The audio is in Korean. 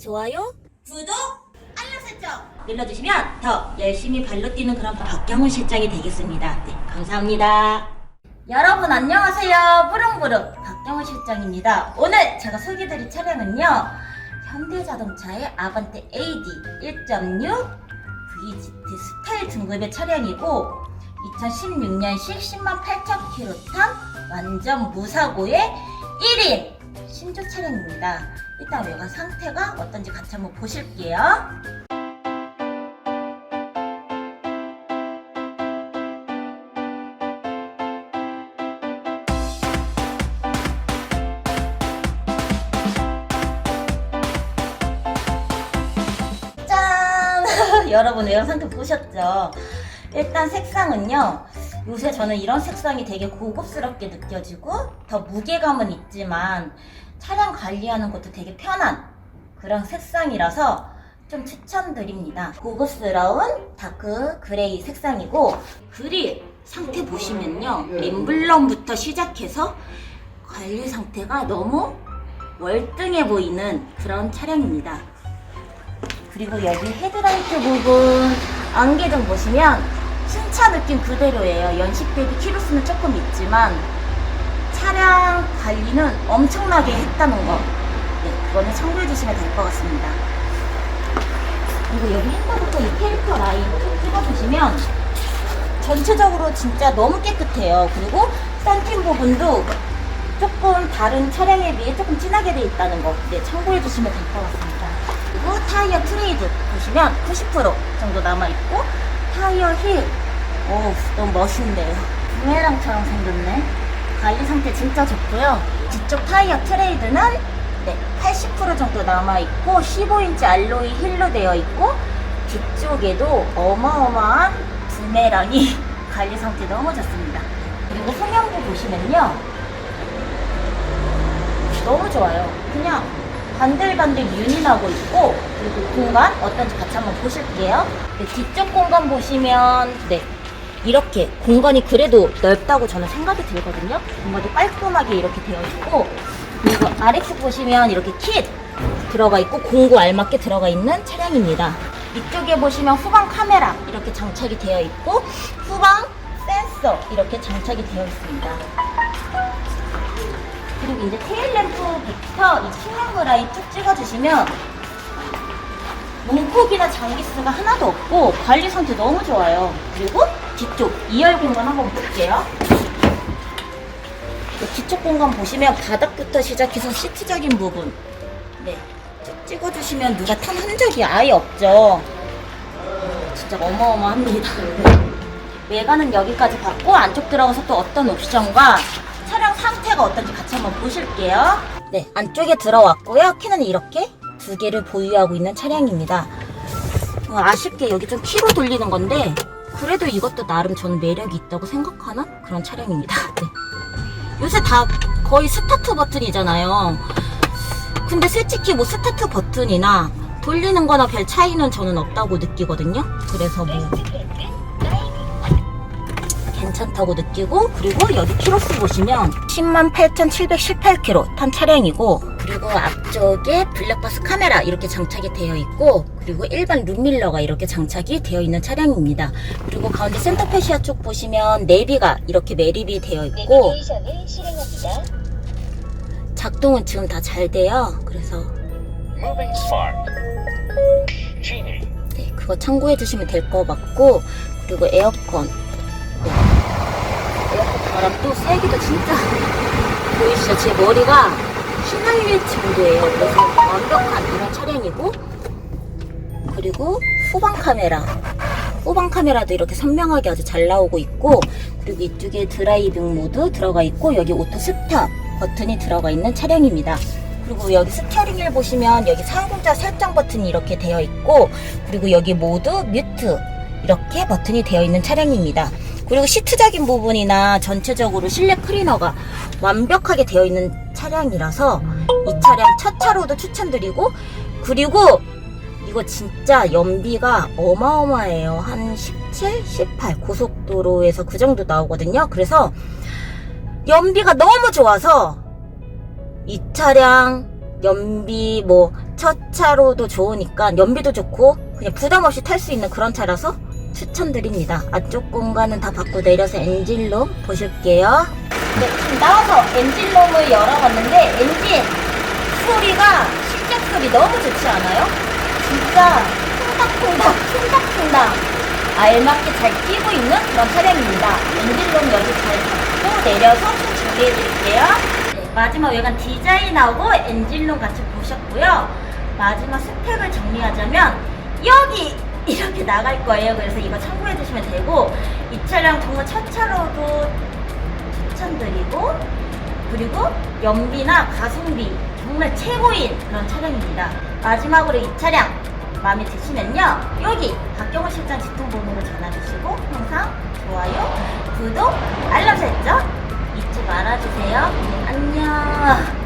좋아요, 구독, 알람 설정 눌러주시면 더 열심히 발로 뛰는 그런 박경훈 실장이 되겠습니다. 네, 감사합니다. 여러분 안녕하세요. 부릉부릉 박경훈 실장입니다. 오늘 제가 소개드릴 차량은요. 현대자동차의 아반떼 AD 1.6 VGT 스타일 등급의 차량이고 2016년식 10만 8천 킬로 탄 완전 무사고의 1인 신조 차량입니다. 일단 외관 상태가 어떤지 같이 한번 보실게요. 짠! 여러분 외관 상태 보셨죠? 일단 색상은요. 요새 저는 이런 색상이 되게 고급스럽게 느껴지고 더 무게감은 있지만 차량 관리하는 것도 되게 편한 그런 색상이라서 좀 추천드립니다. 고급스러운 다크 그레이 색상이고 그릴 상태 보시면요. 엠블럼부터 시작해서 관리 상태가 너무 월등해 보이는 그런 차량입니다. 그리고 여기 헤드라이트 부분 안개등 보시면 신차 느낌 그대로예요. 연식 대비 키로수는 조금 있지만 차량 관리는 엄청나게 했다는 거. 네, 그거는 참고해 주시면 될 것 같습니다. 그리고 여기 핸들부터 이 캐릭터 라인 쭉 찍어주시면 전체적으로 진짜 너무 깨끗해요. 그리고 썬팅 부분도 조금 다른 차량에 비해 조금 진하게 돼 있다는 거. 네, 참고해 주시면 될 것 같습니다. 그리고 타이어 트레이드 보시면 90% 정도 남아 있고 타이어 힐. 오, 너무 멋있네요. 부메랑처럼 생겼네. 관리 상태 진짜 좋고요. 뒤쪽 타이어 트레이드는 네, 80% 정도 남아있고 15인치 알로이 힐로 되어 있고 뒤쪽에도 어마어마한 부메랑이 관리 상태 너무 좋습니다. 그리고 후면부 보시면요. 너무 좋아요. 그냥 반들반들 윤이 나고 있고 그리고 공간 어떤지 같이 한번 보실게요. 네, 뒤쪽 공간 보시면 네 이렇게 공간이 그래도 넓다고 저는 생각이 들거든요. 공간도 깔끔하게 이렇게 되어 있고 그리고 아래쪽 보시면 이렇게 킷 들어가 있고 공구 알맞게 들어가 있는 차량입니다. 이쪽에 보시면 후방 카메라 이렇게 장착이 되어 있고 후방 센서 이렇게 장착이 되어 있습니다. 그리고 이제 테일램프부터 이 투명그 라인 쭉 찍어주시면 문콕이나 장기스가 하나도 없고 관리 상태 너무 좋아요. 그리고 뒤쪽 2열 공간 한번 볼게요. 그 뒤쪽 공간 보시면 바닥부터 시작해서 시트적인 부분 네, 쭉 찍어주시면 누가 탄 흔적이 아예 없죠. 진짜 어마어마합니다. 외관은 여기까지 봤고 안쪽 들어가서 또 어떤 옵션과 차량 상태가 어떤지 같이 한번 보실게요. 네, 안쪽에 들어왔고요. 키는 이렇게 두 개를 보유하고 있는 차량입니다. 어, 아쉽게 여기 좀 키로 돌리는 건데 그래도 이것도 나름 저는 매력이 있다고 생각하는 그런 차량입니다. 네. 요새 다 거의 스타트 버튼이잖아요. 근데 솔직히 뭐 스타트 버튼이나 돌리는 거나 별 차이는 저는 없다고 느끼거든요. 그래서 뭐 괜찮다고 느끼고 그리고 여기 키로수 보시면 10만 8,718km 탄 차량이고 그리고 앞쪽에 블랙박스 카메라 이렇게 장착이 되어 있고 그리고 일반 룸밀러가 이렇게 장착이 되어 있는 차량입니다. 그리고 가운데 센터페시아 쪽 보시면 내비가 이렇게 매립이 되어 있고. 작동은 지금 다 잘 돼요. 그래서. 네, 그거 참고해 주시면 될 것 같고 그리고 에어컨 네. 에어컨 바람도 세기도 진짜 보이시죠? 제 머리가 휘날릴 정도예요 그래서 완벽한 이런 차량이고 그리고 후방 카메라 후방 카메라도 이렇게 선명하게 아주 잘 나오고 있고 그리고 이쪽에 드라이빙 모드 들어가 있고 여기 오토 스탑 버튼이 들어가 있는 차량입니다. 그리고 여기 스티어링을 보시면 여기 상공자 설정 버튼이 이렇게 되어 있고 그리고 여기 모드 뮤트 이렇게 버튼이 되어 있는 차량입니다. 그리고 시트적인 부분이나 전체적으로 실내 클리너가 완벽하게 되어 있는 차량이라서 이 차량 첫 차로도 추천드리고 그리고 이거 진짜 연비가 어마어마해요. 한 17, 18 고속도로에서 그 정도 나오거든요. 그래서 연비가 너무 좋아서 이 차량 연비 뭐 첫 차로도 좋으니까 연비도 좋고 그냥 부담 없이 탈 수 있는 그런 차라서 추천드립니다. 앞쪽 공간은 다 받고 내려서 엔진룸 보실게요. 네, 지금 나와서 엔진룸을 열어봤는데 엔진 소리가 실적 소리 너무 좋지 않아요? 진짜 콩닥콩닥 콩닥콩닥 알맞게 잘 끼고 있는 그런 차량입니다. 엔진룸 여기 잘 잡고 내려서 좀 정리해 드릴게요. 네, 마지막 외관 디자인하고 엔진룸 같이 보셨고요. 마지막 스펙을 정리하자면 여기 이렇게 나갈 거예요. 그래서 이거 참고해 주시면 되고 이 차량 정말 첫 차로도 추천드리고 그리고 연비나 가성비 정말 최고인 그런 차량입니다. 마지막으로 이 차량 마음에 드시면요 여기 박경호 실장 직통번호로 전화 주시고 항상 좋아요, 구독, 알람 설정 잊지 말아주세요. 안녕.